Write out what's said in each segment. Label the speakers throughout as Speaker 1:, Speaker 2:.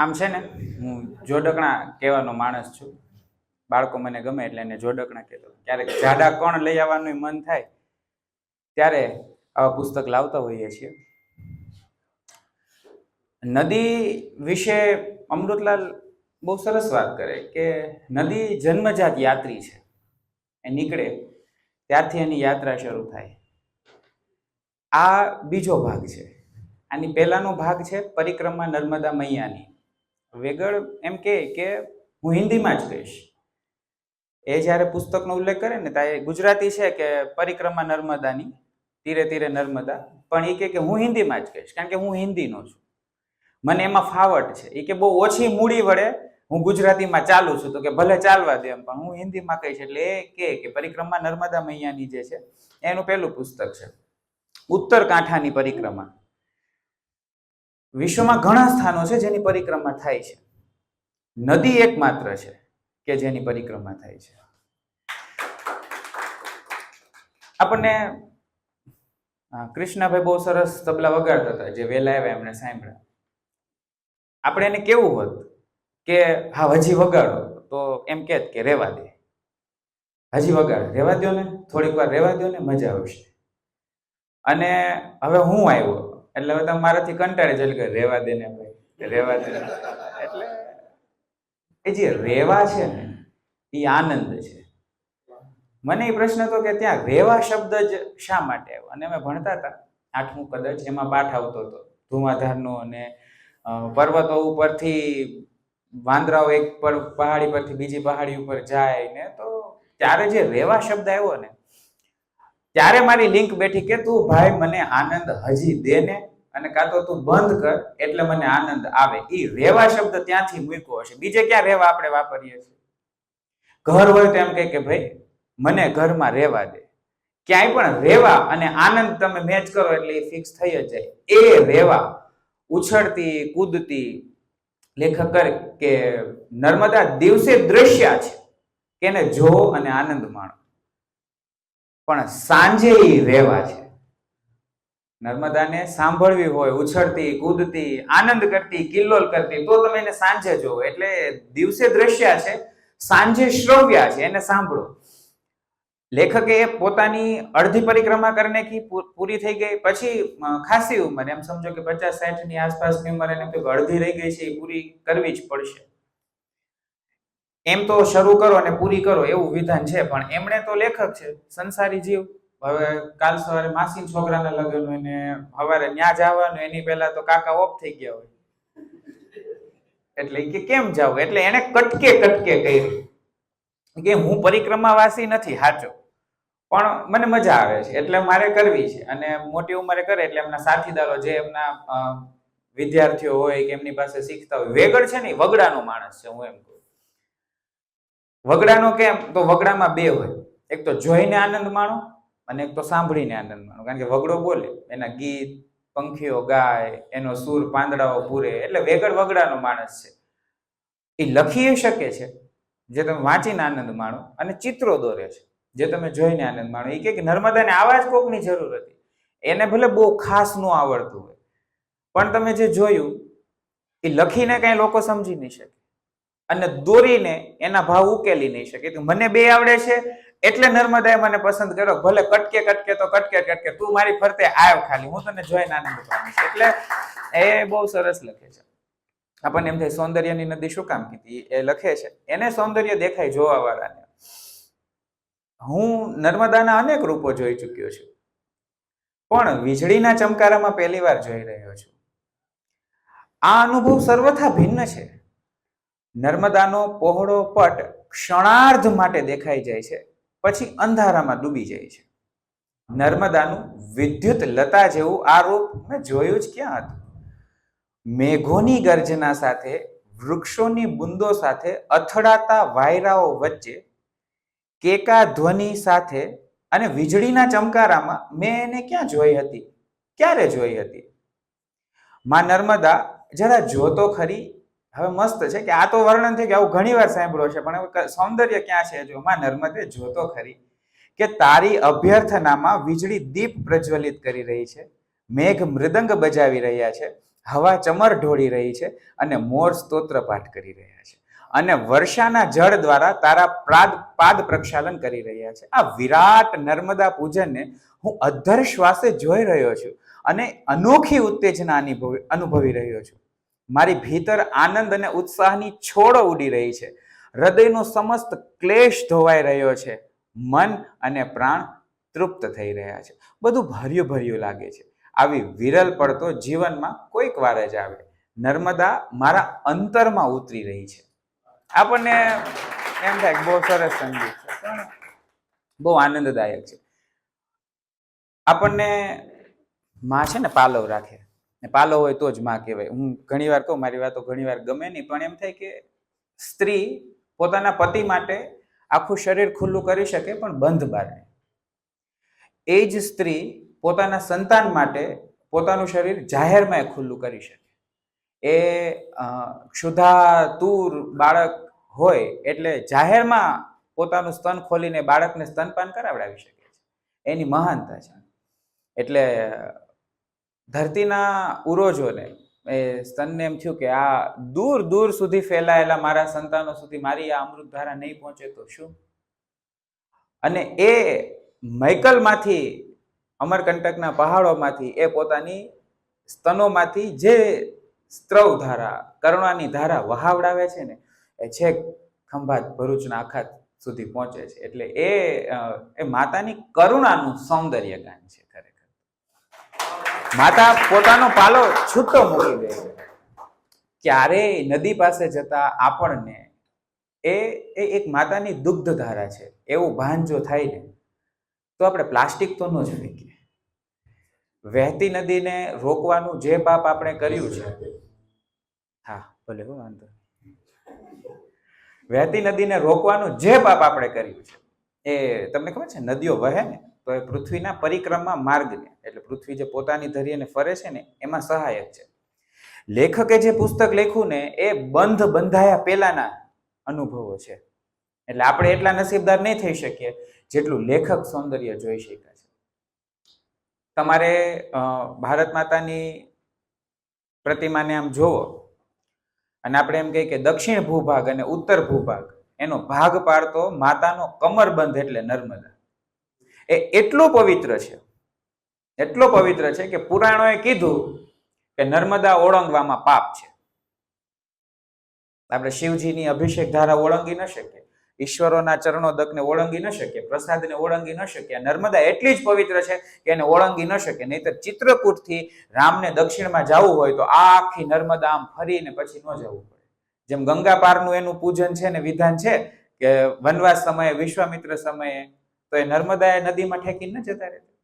Speaker 1: આમ છે ને, હું જોડકણા કહેવાનો માણસ છું. બાળકો મને ગમે એટલે એને જોડકણા કહેતો. ક્યારેક જાડા કોણ લઈ આવવાનું મન થાય, ત્યારે આવા પુસ્તક લાવતા હોઈએ છીએ. નદી વિશે અમૃતલાલ બહુ સરસ વાત કરે કે નદી જન્મજાત યાત્રી છે. એ નીકળે, ત્યારથી એની યાત્રા શરૂ થાય. આ બીજો ભાગ છે. આની પહેલાનો ભાગ છે પરિક્રમા નર્મદા મૈયાની. વેગળ એમ કહે કે હું હિન્દીમાં જ કહીશ. એ જ્યારે પુસ્તકનો ઉલ્લેખ કરે ને ત્યારે ગુજરાતી છે કે પરિક્રમા નર્મદાની તીરે તીરે નર્મદા. પણ એ કે હું હિન્દીમાં જ કહીશ, કારણ કે હું હિન્દીનો છું. મને એમાં ફાવટ છે. એ કે બહુ ઓછી મૂડી વડે હું ગુજરાતીમાં ચાલુ છું. તો કે ભલે ચાલવા દે એમ, પણ હું હિન્દીમાં કહીશ. એટલે એ કહે કે પરિક્રમા નર્મદા મૈયાની જે છે, એનું પહેલું પુસ્તક છે. ઉત્તર કાંઠાની પરિક્રમા. વિશ્વમાં ઘણા સ્થાનો છે જેની પરિક્રમા થાય છે. નદી એકમાત્ર છે કે જેની પરિક્રમા થાય છે. આપણને કૃષ્ણાભાઈ બહુ સરસ તબલા વગાડતા હતા જે વેલા આવ્યા એમણે સાંભળ્યા. આપણે એને કેવું હોત કે, હા, હજી વગાડો. તો એમ કહેત કે, રેવા દે. હજી વગાડ. રેવા દો ને થોડીક વાર રેવા દો ને મજા આવશે. અને હવે હું આવ્યો. એટલે હવે તમે મારાથી કંટાળે છે. એટલે રેવા દે ને ભાઈ, રેવા દે. એટલે એ જે રેવા છે ને, એ આનંદ છે. મને એ પ્રશ્ન હતો કે ત્યાં રેવા શબ્દ જ શા માટે આવ્યો? અને અમે ભણતા હતા, આઠમું કદાચ, એમાં પાઠ આવતો હતો. ધુમાધારનો અને પર્વતો ઉપરથી, વાંદરાઓ એક પર, પહાડી પરથી બીજી પહાડી ઉપર જાય ને, તો ત્યારે જે રેવા શબ્દ આવ્યો ને ત્યારે મારી લિંક બેઠી કે તું ભાઈ મને આનંદ હજી દે ને અને કાં તો તું બંધ કર એટલે મને આનંદ આવે. એ રેવા શબ્દ ત્યાંથી મૂક્યો હશે. બીજે ક્યાં રેવા આપણે વાપરીએ છીએ? ઘર હોય તો એમ કહે કે ભાઈ, મને ઘરમાં રહેવા દે. ક્યાંય પણ રેવા અને આનંદ તમે મેચ કરો એટલે એ ફિક્સ થઈ જ જાય. એ રેવા ઉછળતી, કૂદતી લેખક કરે કે નર્મદા દિવસે દ્રશ્ય છે કે એને જોવો અને આનંદ માણો. પણ સાંજે રહેવા છે. નર્મદાને સાંભળવી હોય, ઉછળતી, કૂદતી, આનંદ કરતી, કિલ્લોલ કરતી, તો તમે એને સાંજે જોવો એટલે દિવસે દ્રશ્ય છે, સાંજે શ્રવ્યા છે, એને સાંભળો. લેખકે પોતાની અડધી પરિક્રમા કરીને કી પૂરી થઈ ગઈ. પછી ખાસી ઉંમર, એમ સમજો કે પચાસ સાઠની આસપાસની ઉંમર, એને અડધી રહી ગઈ છે, એ પૂરી કરવી જ પડશે. એમ તો શરૂ કરો અને પૂરી કરો એવું વિધાન છે, પણ એમણે તો લેખક છે, સંસારી જીવ. હવે કાલ સવારે માસી છોકરાના લગ્ન હોય ને સવારે ન્યા જવાનું, એની પહેલા તો કાકા ઓફ થઈ ગયા હોય. એટલે કે કેમ જાવ? એટલે એને કટકે કટકે કહ્યું કે હું પરિક્રમાવાસી નથી સાચો પણ મને મજા આવે છે, એટલે મારે કરવી છે. અને મોટી ઉંમરે કરે એટલે એમના સાથીદારો જે એમના વિદ્યાર્થીઓ હોય કે એમની પાસે શીખતા હોય, વેગળ છે ને વગડાનો માણસ છે, હું એમ કહું. વગડાનો કેમ? તો વગડામાં બે હોય. એક તો જોઈને આનંદ માણો અને એક તો સાંભળીને આનંદ માણો. કારણ કે વગડો બોલે, એના ગીત, પંખીઓ ગાય, એનો સૂર પાંદડાઓ પૂરે, એટલે વેગળ વગડાનો માણસ છે. એ લખી શકે છે. જે તમે વાંચીને આનંદ માણો અને ચિત્રો દોરે છે. જે તમે જોઈને આનંદ માણો. એ કે નર્મદાને આવા જ કોકની જરૂર હતી. એને ભલે બહુ ખાસ ન આવડતું હોય. પણ તમે જે જોયું, એ લખીને કઈ લોકો સમજી નહીં શકે. અને દોરીને એના ભાવ ઉકેલી નહીં શકે. તું મને બે આવડે છે, એટલે નર્મદાએ મને પસંદ કર્યો. ભલે કટકે કટકે તો કટકે કટકે. તું મારી ફરતે આવ ખાલી. હું તને જોઈને આનંદ પામીશ. એટલે એ બહુ સરસ લખે છે. આપણને એમ થાય, સૌંદર્યની નદી શું કામ કીધી? એ લખે છે. એને સૌંદર્ય દેખાય જોવા વાળાને હું નર્મદાના અનેક રૂપો જોઈ ચૂક્યો છું. પણ વીજળીના ચમકારામાં પહેલી વાર જોઈ રહ્યો છું. આ અનુભવ સર્વથા ભિન્ન છે. નર્મદાનો પહોળો પટ ક્ષણાર્ધ માટે દેખાઈ જાય છે, પછી અંધારામાં ડૂબી જાય છે. નર્મદાનું વિદ્યુત લતા જેવું આ રૂપ મેં જોયું જ ક્યાં હતું? મેઘોની ગર્જના સાથે, વૃક્ષોની બુંદો સાથે, અથડાતા વાયરાઓ વચ્ચે, કેકા ધ્વનિ સાથે અને વીજળીના ચમકારામાં મેં એને ક્યાં જોઈ હતી? ક્યારે જોઈ હતી? માં નર્મદા જરા જોતો ખરી હવે મસ્ત છે કે આ તો વર્ણન થઈ કે આવું ઘણી વાર સાંભળ્યો છે, પણ સૌંદર્ય ક્યાં છે જો? માં નર્મદે જોતો ખરી કે તારી અભ્યર્થનામાં વીજળી દીપ પ્રજ્વલિત કરી રહી છે, મેઘ મૃદંગ બજાવી રહ્યા છે, હવા ચમર ઢોળી રહી છે અને મોર સ્તોત્ર પાઠ કરી રહ્યા છે. અને વર્ષાના જળ દ્વારા તારા પ્રાદ, પાદ પ્રક્ષાલન કરી રહ્યા છે. આ વિરાટ નર્મદા પૂજનને હું અધ્ધર શ્વાસે જોઈ રહ્યો છું અને અનોખી ઉત્તેજના અનુભવી રહ્યો છું. મારી ભીતર આનંદ અને ઉત્સાહની છોડો ઉડી રહી છે. હૃદયનો સમસ્ત ક્લેશ ધોવાઈ રહ્યો છે. મન અને પ્રાણ તૃપ્ત થઈ રહ્યા છે. બધું ભર્યું ભર્યું લાગે છે. આવી વિરલ પડતો જીવનમાં કોઈક વાર જ આવે. નર્મદા મારા અંતરમાં ઉતરી રહી છે. આપણને એમ થાય બહુ સરસ સંગીત છે. બહુ આનંદદાયક છે. આપણને માં છે ને પાલવ રાખે. ને પાલો હોય તો જ માં કહેવાય. હું ઘણી વાર કહું મારી વાતો ઘણી વાર ગમે નહીં પણ એમ થાય કે સ્ત્રી પોતાના પતિ માટે આખું શરીર ખુલ્લું કરી શકે પણ બંધ બાર નહીં. એ જ સ્ત્રી પોતાના સંતાન માટે પોતાનું શરીર જાહેરમાં ખુલ્લું કરી શકે. એ અ, ક્ષુધા તુર બાળક હોય એટલે જાહેરમાં પોતાનું સ્તન ખોલીને બાળકને સ્તનપાન કરાવડાવી શકે છે. એની મહાનતા છે. એટલે ધરતીના ઉરોજોને, એ સ્તનને એમ થયું કે આ દૂર દૂર સુધી ફેલાયેલા મારા સંતાનો સુધી મારી આ અમૃત ધારા નહીં પહોંચે તો શું? અને એ મૈકલમાંથી, અમરકંટકના પહાડોમાંથી, એ પોતાની સ્તનોમાંથી જે સ્ત્રવ ધારા, કરુણાની ધારા વહાવડાવે છે ને, એ છેક ખંભાત ભરૂચના આખા સુધી પહોંચે છે. એટલે એ માતાની કરુણાનું સૌંદર્ય ગાન છે. માતા પોતાનો પાલો છૂટો મૂકી દે. છે ક્યારેય નદી પાસે જતા આપણને એ એ એક માતાની દુગ્ધ ધારા છે. એવું ભાન જો થાય ને, તો આપણે પ્લાસ્ટિક તો ન જ ફેંકીએ. વહેતી નદીને રોકવાનું જે પાપ આપણે કર્યું છે. હા, ભલે હો, વાંધો. વહેતી નદીને રોકવાનું જે પાપ આપણે કર્યું છે. એ, તમને ખબર છે, નદીઓ વહે ને તો એ પૃથ્વીના પરિક્રમા માર્ગને, એટલે પૃથ્વી જે પોતાની ધરીને ફરે છે ને, એમાં સહાયક છે. લેખકે જે પુસ્તક લખ્યું ને, એ બંધ બંધાયા પહેલાના અનુભવો છે. એટલે આપણે એટલા નસીબદાર નહીં થઈ શકીએ જેટલું લેખક સૌંદર્ય જોઈ શક્યા છે. તમારે ભારત માતાની પ્રતિમાને આમ જોવો, અને આપણે એમ કહીએ કે દક્ષિણ ભૂભાગ અને ઉત્તર ભૂભાગ, એનો ભાગ પાડતો માતાનો કમરબંધ એટલે નર્મદા. એ એટલો પવિત્ર છે, એટલો પવિત્ર છે કે પુરાણોએ કીધું કે નર્મદા ઓળંગવામાં પાપ છે. આપણે શિવજીની અભિષેક ધારા ઓળંગી ન શકીએ, ઈશ્વરોના ચરણો દકને ઓળંગી ન શકીએ, પ્રસાદને ઓળંગી ન શકે નર્મદા એટલી જ પવિત્ર છે કે એને ઓળંગી ન શકે નહીતર ચિત્રકૂટથી રામને દક્ષિણમાં જવું હોય તો આ આખી નર્મદા આમ ફરીને પછી ન જવું પડે. જેમ ગંગા પારનું એનું પૂજન છે ને વિધાન છે કે વનવાસ સમયે, વિશ્વામિત્ર સમયે તો એ નર્મદા એ નદીમાં ઠેકીને ન જતા રહેતા.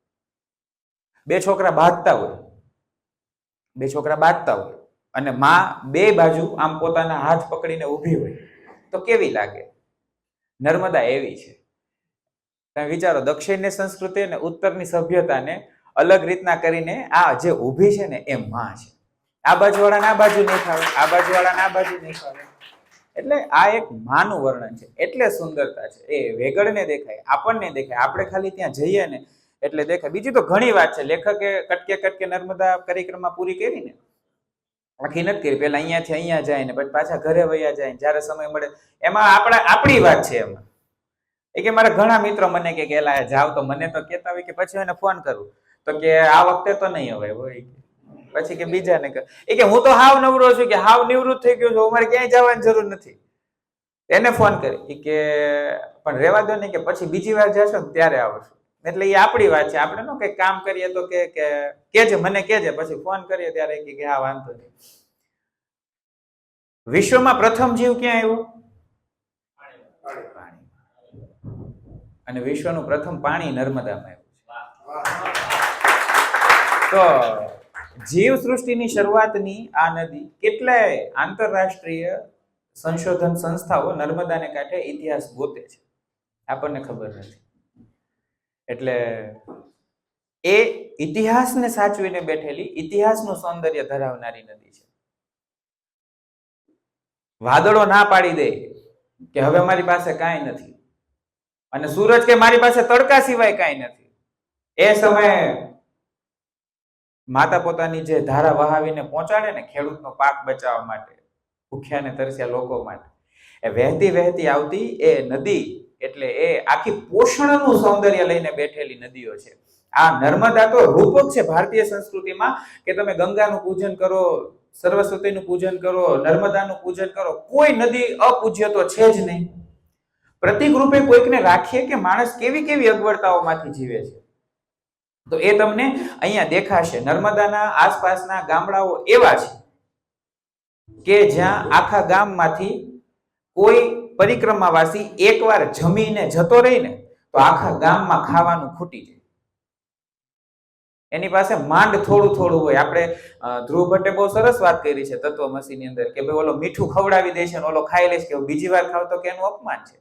Speaker 1: બે છોકરા બાંધતા હોય. બે છોકરા બાંધતા હોય. અને માં બે બાજુ આમ પોતાના હાથ પકડીને ઊભી હોય. તો કેવી લાગે? નર્મદા એવી છે. તમે વિચારો, દક્ષિણની સંસ્કૃતિ અને ઉત્તરની સભ્યતાને અલગ રીતના કરીને આ જે ઊભી છે ને એ માં છે. આ બાજુવાળાને આ બાજુ નહીં ફાવે, આ બાજુવાળાને આ બાજુ નહીં ફાવે. એટલે આ એક માનું વર્ણન છે. એટલે સુંદરતા છે. એ વેગળને દેખાય, આપણને દેખાય. આપણે ખાલી ત્યાં જઈએ ને, એટલે દેખાય. બીજી તો ઘણી વાત છે. લેખકે કટકે કટકે નર્મદા પરિક્રમા પૂરી કરી ને, આખી નથી કરી. પેલા અહીંયાથી અહીંયા જાય ને, પછી પાછા ઘરે વયા જાય જ્યારે સમય મળે. એમાં આપણા, આપણી વાત છે એમાં. એ કે મારા ઘણા મિત્રો મને કે ગેલા જાવ તો મને તો કહેતા હોય કે પછી એને ફોન કરું. તો કે, આ વખતે તો નહીં હવે હોય. પછી કે બીજાને કે એ કે હું તો હાવ નવરો છું કે હાવ નિવૃત્ત થઈ ગયો છું અમારે ક્યાંય જવાની જરૂર નથી. એને ફોન કરી એ કે, પણ રેવા દો ને કે પછી બીજી વાર જશો ને ત્યારે આવશું. એટલે એ આપણી વાત છે. આપણે નો કંઈક કામ કરીએ તો કે કે, કેજે, મને કેજે. પછી ફોન કરીએ ત્યારે કે કે હા, વાંધો નહીં. વિશ્વમાં પ્રથમ જીવ ક્યાં આવ્યો? અને વિશ્વનું પ્રથમ પાણી નર્મદામાં આવ્યું છે. તો જીવ સૃષ્ટિની શરૂઆતની આ નદી કેટલાય આંતરરાષ્ટ્રીય સંશોધન સંસ્થાઓ નર્મદાને કાંઠે ઇતિહાસ ગોતે છે. આપણને ખબર નથી. એટલે એ ઇતિહાસને સાચવીને બેઠેલી ઇતિહાસનું સૌંદર્ય ધરાવનારી નદી છે. વાદળો ના પાડી દે કે હવે મારી પાસે કાંઈ નથી. અને સૂરજ કે મારી પાસે તડકા સિવાય કાંઈ નથી. એ સમયે માતા પોતાની જે ધારા વહાવીને પહોંચાડે ને ખેડૂતનો પાક બચાવવા માટે, ભૂખ્યા ને તરસ્યા લોકો માટે. એ વહેતી વહેતી આવતી એ નદી એટલે એ આખી પોષણનું સૌંદર્ય લઈને બેઠેલી નદીઓ છે. આ નર્મદા તો રૂપક છે ભારતીય સંસ્કૃતિમાં કે તમે ગંગાનું પૂજન કરો, સરસ્વતીનું પૂજન કરો, નર્મદાનું પૂજન કરો, કોઈ નદી અપૂજ્ય તો છે જ નહીં. પ્રતિક રૂપે કોઈકને રાખીએ કે માણસ કેવી કેવી અગવડતાઓમાંથી જીવે છે. તો એ તમને અહીંયા દેખાશે. નર્મદાના આસપાસના ગામડાઓ એવા છે કે જ્યાં આખા ગામમાંથી કોઈ પરિક્રમાવાસી એકવાર જમીને જતો રહી ને તો આખા ગામમાં ખાવાનું ખૂટી જાય. એની પાસે માંડ થોડું થોડું હોય. આપણે ધ્રુવ ભટ્ટે બહુ સરસ વાત કરી છે તત્વમસીની અંદર કે ભાઈ ઓલો મીઠું ખવડાવી દે ઓલો ખાઈ લે કે બીજી વાર ખાવ તો કે એનું અપમાન છે.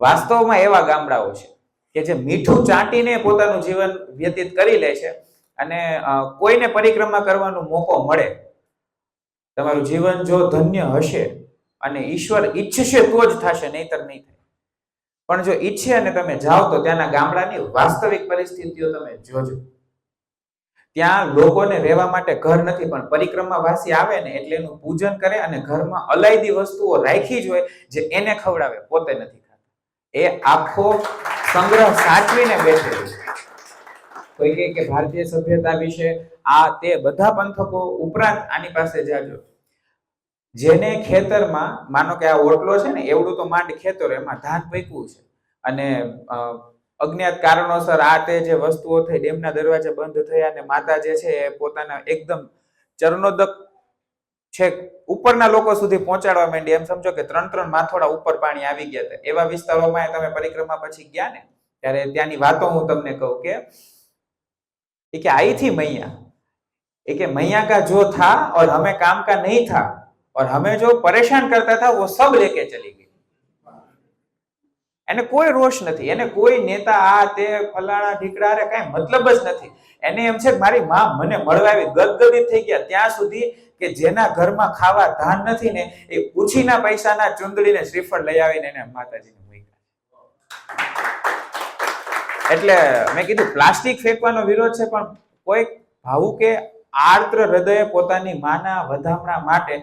Speaker 1: વાસ્તવમાં એવા ગામડાઓ છે. કે જે મીઠું ચાટીને પોતાનું જીવન વ્યતીત કરી લે છે અને કોઈને પરિક્રમા કરવાનો મોકો મળે. તમારું જીવન જો ધન્ય હશે અને ઈશ્વર ઈચ્છશે તો જ થશે, નહીતર નહીં થાય. પણ જો ઈચ્છે અને તમે જાઓ તો ત્યાંના ગામડાની વાસ્તવિક પરિસ્થિતિઓ તમે જોજો. ત્યાં લોકોને રહેવા માટે ઘર નથી, પણ પરિક્રમા વાસી આવે ને એટલે એનું પૂજન કરે અને ઘરમાં અલાયદી વસ્તુઓ રાખી જ હોય જે એને ખવડાવે, પોતે નથી ખાતા. એ આખો સંગ્રહ સાચવીને બેઠેલું કોઈ કહે કે ભારતીય સભ્યતા વિશે આ તે બધા પંથકો ઉપરાંત આની પાસે જાજો. જેને ખેતરમાં, માનો કે આ ઓટલો છે ને, એવડું તો માંડ ખેતર, એમાં ધાન પૈકવું છે. અને અજ્ઞાત કારણોસર આ તે જે વસ્તુઓ થઈ, ડેમના દરવાજા બંધ થયા અને માતા જે છે એ પોતાના એકદમ ચરણોદક છેક ઉપરના લોકો સુધી પહોંચાડવા માંડી. એમ સમજો કે ત્રણ ત્રણ માથોડા ઉપર પાણી આવી ગયા હતા. એવા વિસ્તારોમાં તમે પરિક્રમા પછી ગયા ને, ત્યારે ત્યાંની વાતો હું તમને કહું કે, એ કે આઈ થી મૈયા. એ કે મૈયા કા જો થા ઓર હમે કામ કા નહીં થા, ઓર હમે જો પરેશાન કરતા થા, વો સબ લેકે ચલી ગઈ. એને કોઈ રોષ નથી. એને કોઈ નેતા આ તે ફલાણા ઢીકડા રે કઈ મતલબ જ નથી. એને એમ છે મારી માં મને મળવા આવી ગદગદિત થઈ ગયા. ત્યાં સુધી કે જેના ઘરમાં ખાવા ધાન નથી ને, એ ઉછીના પૈસાના ચુંદડીને શ્રીફળ લઈ આવીને એને માતાજીને મૂક્યા. એટલે મેં કીધું, પ્લાસ્ટિક ફેંકવાનો વિરોધ છે, પણ કોઈ ભાવુકે આર્દ્ર હૃદયે પોતાની માના વધામણા માટે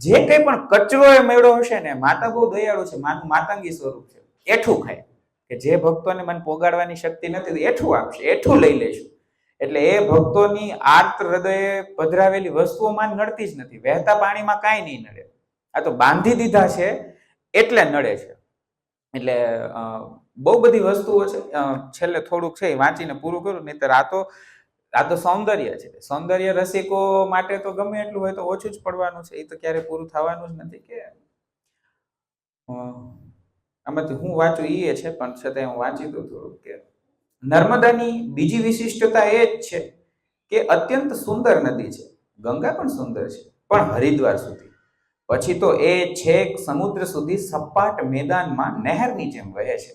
Speaker 1: જે કંઈ પણ કચરો એ મળ્યો હશે ને, માતા બહુ દયાળુ છે, માનું માતંગી સ્વરૂપ છે. એઠું ખાય. કે જે ભક્તોને મને પોગાડવાની શક્તિ નથી એઠું આપશે, એઠું લઈ લેશું. એટલે એ ભક્તોની આર્ત હૃદયે પધરાવેલી વસ્તુઓમાં નડતી જ નથી. વહેતા પાણીમાં કાંઈ નહીં નડે. આ તો બાંધી દીધા છે એટલે નડે છે. એટલે બહુ બધી વસ્તુઓ છે. છેલ્લે થોડુંક છે એ વાંચીને પૂરું કરું નહીં તો, આ તો સૌંદર્ય છે. સૌંદર્ય રસિકો માટે તો ગમે એટલું હોય તો ઓછું જ પડવાનું છે. એ તો ક્યારે પૂરું થવાનું જ નથી કે આમાંથી હું વાંચું એ છે, પણ છતાંય હું વાંચી દઉં થોડુંક કે નર્મદાની બીજી વિશિષ્ટતા એ જ છે કે અત્યંત સુંદર નદી છે. ગંગા પણ સુંદર છે, પણ હરિદ્વાર સુધી. પછી તો એ છેક સમુદ્ર સુધી સપાટ મેદાનમાં નહેરની જેમ વહે છે.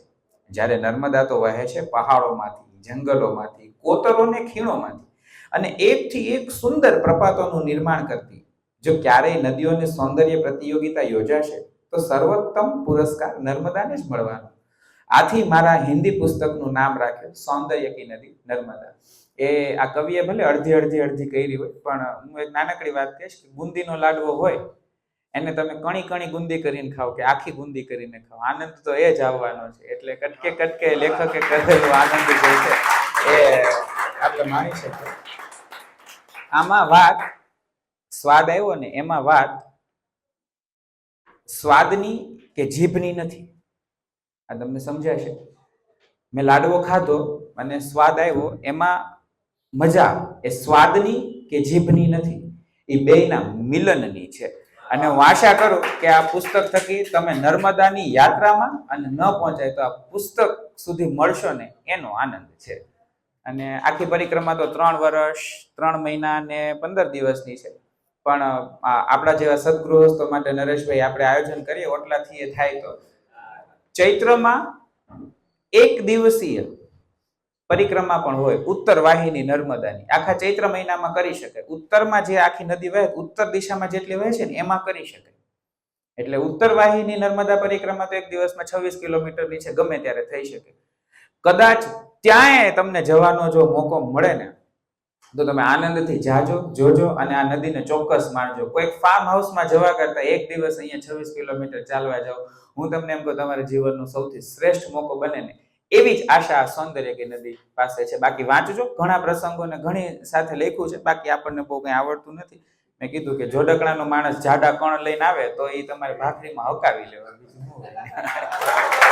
Speaker 1: જ્યારે નર્મદા તો વહે છે પહાડોમાંથી, જંગલોમાંથી, કોતરોને ખીણોમાંથી. અને એકથી એક સુંદર પ્રપાતોનું નિર્માણ કરતી. જો ક્યારેય નદીઓની સૌંદર્ય પ્રતિયોગિતા યોજાશે, તો સર્વોત્તમ પુરસ્કાર નર્મદાને જ મળવાનો. આથી મારા હિન્દી પુસ્તકનું નામ રાખ્યું, સૌંદર્ય કી નદી નર્મદા. એ આ કવિએ ભલે અડધી અડધી અડધી કરી હોય, પણ હું એક નાનકડી વાત કહીશ કે બુંદીનો લાડવો હોય, એને તમે કણી કણી ગુંદી કરીને ખાઓ કે આખી ગુંદી કરીને ખાઓ. આનંદ તો એ જ આવવાનો છે. એટલે કટકે કટકે લેખકે કરેલો આનંદ જે છે, એ આપણે માણી શકીએ. આમાં વાત સ્વાદ આવ્યો ને, એમાં વાત સ્વાદની કે જીભની નથી? આ તમને સમજાશે મેં લાડવો ખાધો અને સ્વાદ આવ્યો, એમાં મજા એ સ્વાદની કે જીભની નથી, એ બેયના મિલનની છે. અને હું આશા કરું કે આ પુસ્તક થકી તમે નર્મદાની યાત્રામાં અને ન પહોંચાય તો આ પુસ્તક સુધી મળશો ને, એનો આનંદ છે. અને આખી પરિક્રમા તો ત્રણ વર્ષ, ત્રણ મહિના ને પંદર દિવસની છે. પણ આપણા જેવા સદગૃહસ્થો માટે નરેશભાઈ આપણે આયોજન કરીએ, ઓટલાથી એ થાય તો. ચૈત્રમાં એક દિવસીય પરિક્રમા પણ હોય, ઉત્તર વાહિની નર્મદાની. આખા ચૈત્ર મહિનામાં કરી શકે. ઉત્તરમાં જે આખી નદી વહે, ઉત્તર દિશામાં જેટલી વહે છે ને, એમાં કરી શકે. એટલે ઉત્તર વાહિની નર્મદા પરિક્રમા તો એક દિવસમાં છવ્વીસ કિલોમીટરની છે ગમે ત્યારે થઈ શકે. કદાચ ત્યાંય તમને જવાનો જો મોકો મળે ને તો તમે આનંદથી જાજો, જોજો અને આ નદીને ચોક્કસ માણજો. કોઈક ફાર્મ હાઉસમાં જવા કરતા એક દિવસ અહીંયા છવ્વીસ કિલોમીટર ચાલવા જાઓ. હું તમને એમ કહું, તમારા જીવનનો સૌથી શ્રેષ્ઠ મોકો બને ને એવી જ આશા સૌંદર્ય કે નદી પાસે છે. બાકી વાંચજો, ઘણા પ્રસંગોને ઘણી સાથે લખ્યું છે, બાકી આપણને બહુ કંઈ આવડતું નથી. મેં કીધું કે જોડકણાનો માણસ જાડા કણ લઈને આવે તો એ તમારે ભાખરીમાં હકાવી લેવા. બીજું?